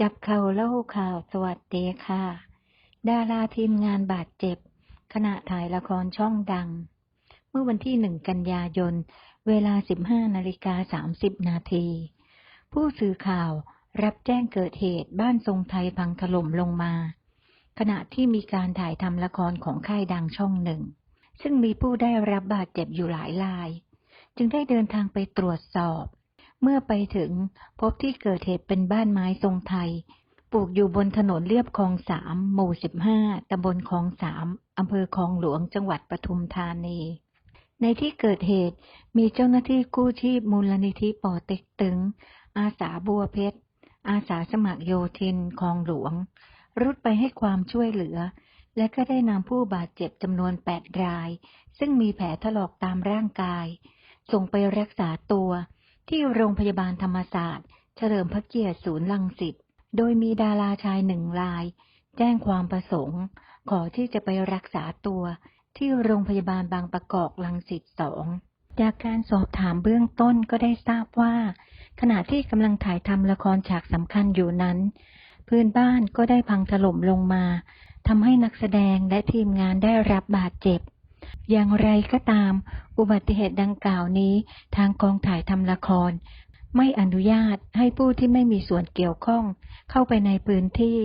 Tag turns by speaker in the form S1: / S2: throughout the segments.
S1: จับเข่าเล่าข่าวสวัสดีค่ะ ดาราทีมงานบาดเจ็บ ขณะถ่ายละครช่องดัง เมื่อวันที่หนึ่งกันยายน เวลา 15นาฬิกา30นาที ผู้สื่อข่าวรับแจ้งเกิดเหตุบ้านทรงไทยพังถล่มลงมา ขณะที่มีการถ่ายทำละครของค่ายดังช่องหนึ่ง ซึ่งมีผู้ได้รับบาดเจ็บอยู่หลายราย จึงได้เดินทางไปตรวจสอบ เมื่อไปถึงพบที่เกิดเหตุเป็นบ้านไม้ทรงไทย ปลูกอยู่บนถนนเลียบคลองสามหมู่สิบห้าตำบลคลองสามอำเภอคลองหลวงจังหวัดปทุมธานี ในที่เกิดเหตุมีเจ้าหน้าที่กู้ชีพมูลนิธิป่อเต็กตึง อาสาบัวเพชร อาสาสมัครโยธินคลองหลวง รุดไปให้ความช่วยเหลือ และก็ได้นำผู้บาดเจ็บจำนวนแปดราย ซึ่งมีแผลถลอกตามร่างกาย ส่งไปรักษาตัว ที่โรงพยาบาลธรรมศาสตร์ เฉลิมพระเกียรติศูนย์ลังสิต โดยมีดาราชายหนึ่งราย แจ้งความประสงค์ ขอที่จะไปรักษาตัวที่โรงพยาบาลบางประกอบลังสิตสองจากการสอบถามเบื้องต้นก็ได้ทราบว่า ขณะที่กำลังถ่ายทำละครฉากสำคัญอยู่นั้น พื้นบ้านก็ได้พังถล่มลงมาทำให้นักแสดงและทีมงานได้รับบาดเจ็บ อย่างไรก็ตาม อุบัติเหตุดังกล่าวนี้ทางกองถ่ายทำละคร ไม่อนุญาตให้ผู้ที่ไม่มีส่วนเกี่ยวข้อง เข้าไปในพื้นที่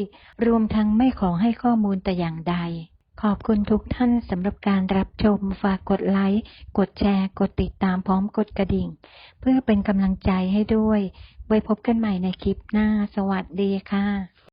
S1: รวมทั้งไม่ขอให้ข้อมูลแต่อย่างใด ขอบคุณทุกท่านสำหรับการรับชม ฝากกดไลค์ กดแชร์ กดติดตามพร้อมกดกระดิ่ง เพื่อเป็นกำลังใจให้ด้วย ไว้พบกันใหม่ในคลิปหน้า สวัสดีค่ะ